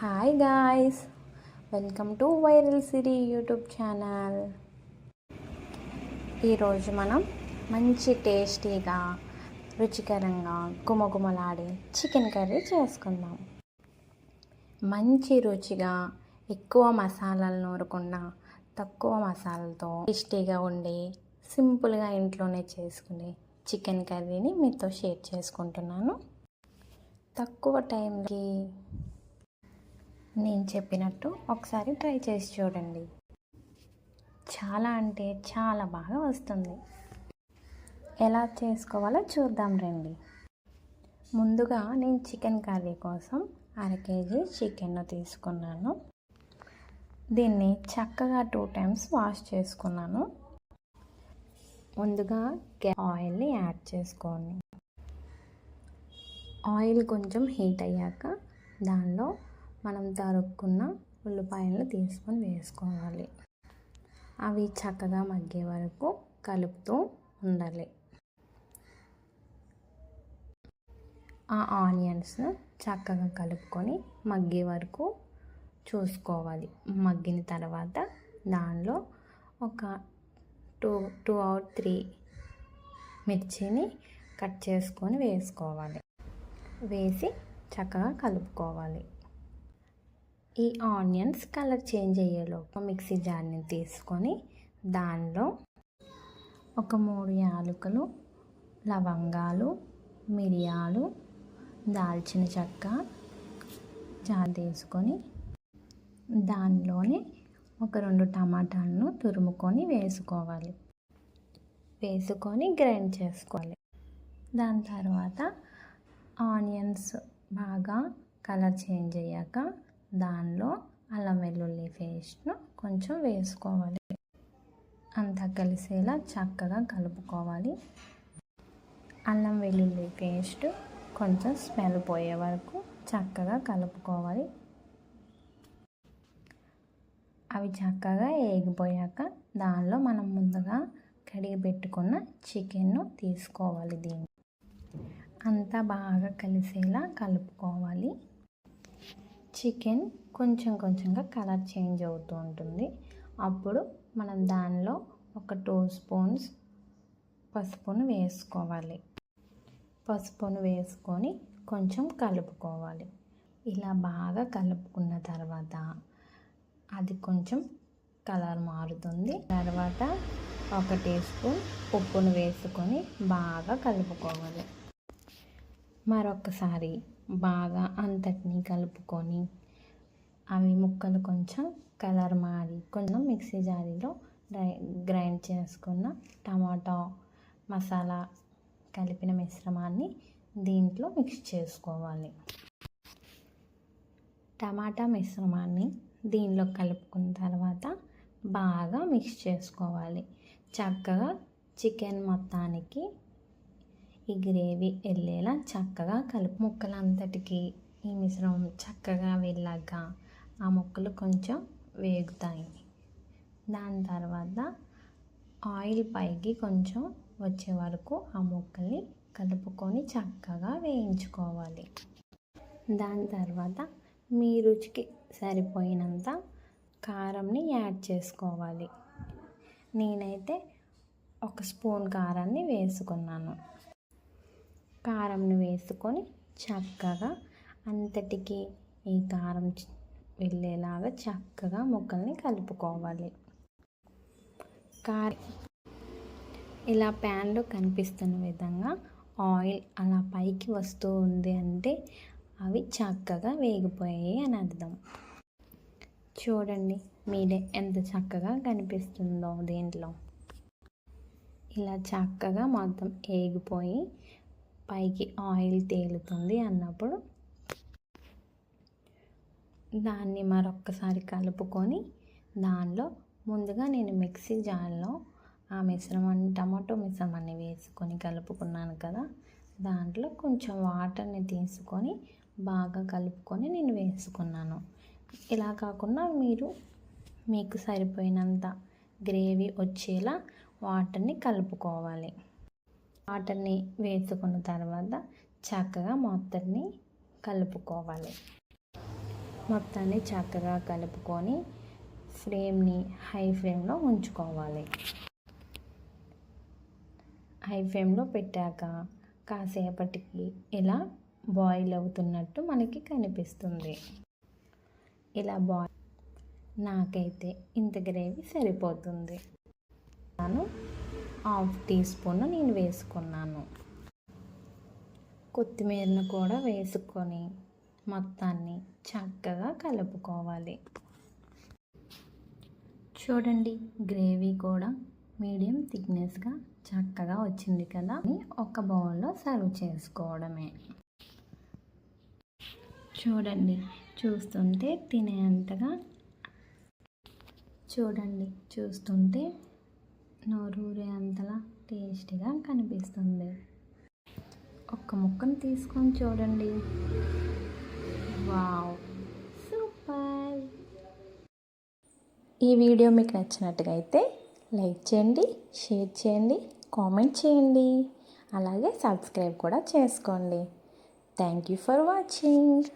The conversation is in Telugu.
Hi guys welcome to viral Siri YouTube channel ఈరోజు మనం మంచి టేస్టీగా రుచికరంగా గుమగుమలాడే చికెన్ కర్రీ చేసుకుందాం. మంచి రుచిగా ఎక్కువ మసాలాలు నూరకుండా తక్కువ మసాలాలతో టేస్టీగా ఉండి సింపుల్గా ఇంట్లోనే చేసుకునే చికెన్ కర్రీని మీతో షేర్ చేసుకుంటున్నాను. తక్కువ టైంకి నేను చెప్పినట్టు ఒకసారి ట్రై చేసి చూడండి. చాలా అంటే చాలా బాగా వస్తుంది. ఎలా చేసుకోవాలో చూద్దాం రండి. ముందుగా నేను చికెన్ కర్రీ కోసం అర కేజీ చికెన్ తీసుకున్నాను. దీన్ని చక్కగా టూ టైమ్స్ వాష్ చేసుకున్నాను. ముందుగా ఆయిల్ని యాడ్ చేసుకోండి. ఆయిల్ కొంచెం హీట్ అయ్యాక దానిలో మనం తరుక్కున్న ఉల్లిపాయలను తీసుకొని వేసుకోవాలి. అవి చక్కగా మగ్గే వరకు కలుపుతూ ఉండాలి. ఆ ఆనియన్స్ చక్కగా కలుపుకొని మగ్గే వరకు చూసుకోవాలి. మగ్గిన తర్వాత దానిలో ఒక టూ టూ ఆర్ త్రీ మిర్చిని కట్ చేసుకొని వేసుకోవాలి. వేసి చక్కగా కలుపుకోవాలి. ఈ ఆనియన్స్ కలర్ చేంజ్ అయ్యేలోపు మిక్సీ జార్ని తీసుకొని దానిలో ఒక మూడు యాలకులు లవంగాలు మిరియాలు దాల్చిన చెక్క జార్ తీసుకొని దానిలోనే ఒక రెండు టమాటాలను తురుముకొని వేసుకోవాలి. వేసుకొని గ్రైండ్ చేసుకోవాలి. దాని తర్వాత ఆనియన్స్ బాగా కలర్ చేంజ్ అయ్యాక దానిలో అల్లం వెల్లుల్లి పేస్ట్ను కొంచెం వేసుకోవాలి. అంతా కలిసేలా చక్కగా కలుపుకోవాలి. అల్లం వెల్లుల్లి పేస్ట్ కొంచెం స్మెల్ పోయే వరకు చక్కగా కలుపుకోవాలి. అవి చక్కగా ఏగిపోయాక దానిలో మనం ముందుగా కడిగి పెట్టుకున్న చికెన్ను తీసుకోవాలి దీన్ని. అంతా బాగా కలిసేలా కలుపుకోవాలి. చికెన్ కొంచెం కొంచెంగా కలర్ చేంజ్ అవుతూ ఉంటుంది. అప్పుడు మనం దానిలో ఒక టూ స్పూన్స్ పసుపును వేసుకోవాలి. పసుపును వేసుకొని కొంచెం కలుపుకోవాలి. ఇలా బాగా కలుపుకున్న తర్వాత అది కొంచెం కలర్ మారుతుంది. తర్వాత ఒక టీ స్పూన్ ఉప్పును వేసుకొని బాగా కలుపుకోవాలి. మరొకసారి బాగా అంతటినీ కలుపుకొని అవి ముక్కలు కొంచెం కలర్ మారి కొంచెం మిక్సీ జారీలో డ్రై గ్రైండ్ చేసుకున్న టమాటో మసాలా కలిపిన మిశ్రమాన్ని దీంట్లో మిక్స్ చేసుకోవాలి. టమాటా మిశ్రమాన్ని దీనిలో కలుపుకున్న తర్వాత బాగా మిక్స్ చేసుకోవాలి. చక్కగా చికెన్ మొత్తానికి ఈ గ్రేవీ వెళ్ళేలా చక్కగా కలుపు ముక్కలంతటికి ఈ మిశ్రమం చక్కగా వెళ్ళాక ఆ ముక్కలు కొంచెం వేగుతాయి. దాని తర్వాత ఆయిల్ పైకి కొంచెం వచ్చే వరకు ఆ ముక్కల్ని కలుపుకొని చక్కగా వేయించుకోవాలి. దాని తర్వాత మీ రుచికి సరిపోయినంత కారంని యాడ్ చేసుకోవాలి. నేనైతే ఒక స్పూన్ కారాన్ని వేసుకున్నాను. కారంను వేసుకొని చక్కగా అంతటికి ఈ కారం వెళ్ళేలాగా చక్కగా ముక్కల్ని కలుపుకోవాలి. కారం ఇలా ప్యాన్లో కనిపిస్తున్న విధంగా ఆయిల్ అలా పైకి వస్తూ ఉంది అంటే అవి చక్కగా వేగిపోయాయి అని అర్థం. చూడండి మీరే ఎంత చక్కగా కనిపిస్తుందో దీంట్లో. ఇలా చక్కగా మొత్తం వేగిపోయి పైకి ఆయిల్ తేలుతుంది అన్నప్పుడు దాన్ని మరొక్కసారి కలుపుకొని దానిలో ముందుగా నేను మిక్సీ జార్లో ఆ మిశ్రమాన్ని టమాటో మిశ్రమాన్ని వేసుకొని కలుపుకున్నాను కదా దాంట్లో కొంచెం వాటర్ని తీసుకొని బాగా కలుపుకొని నేను వేసుకున్నాను. ఇలా కాకుండా మీరు మీకు సరిపోయినంత గ్రేవీ వచ్చేలా వాటర్ని కలుపుకోవాలి. వాటర్ని వేసుకున్న తర్వాత చక్కగా మొత్తాన్ని కలుపుకోవాలి. మొత్తాన్ని చక్కగా కలుపుకొని ఫ్లేమ్ని హై ఫ్లేమ్లో ఉంచుకోవాలి. హై ఫ్లేమ్లో పెట్టాక కాసేపటికి ఇలా బాయిల్ అవుతున్నట్టు మనకి కనిపిస్తుంది. ఇలా బాయిల్ నాకైతే ఇంత గ్రేవీ సరిపోతుంది. నేను హాఫ్ టీ స్పూన్ నేను వేసుకున్నాను. కొత్తిమీరను కూడా వేసుకొని మొత్తాన్ని చక్కగా కలుపుకోవాలి. చూడండి గ్రేవీ కూడా మీడియం థిక్నెస్గా చక్కగా వచ్చింది కదా. అని ఒక బౌల్లో సర్వ్ చేసుకోవడమే. చూడండి చూస్తుంటే తినేంతగా చూడండి చూస్తుంటే నోరూరే అంతలా టేస్టీగా కనిపిస్తుంది. ఒక్క ముక్కను తీసుకొని చూడండి. వావ్! సూపర్! ఈ వీడియో మీకు నచ్చినట్టుగా అయితే లైక్ చేయండి షేర్ చేయండి కామెంట్ చేయండి. అలాగే సబ్స్క్రైబ్ కూడా చేసుకోండి. Thank you for watching!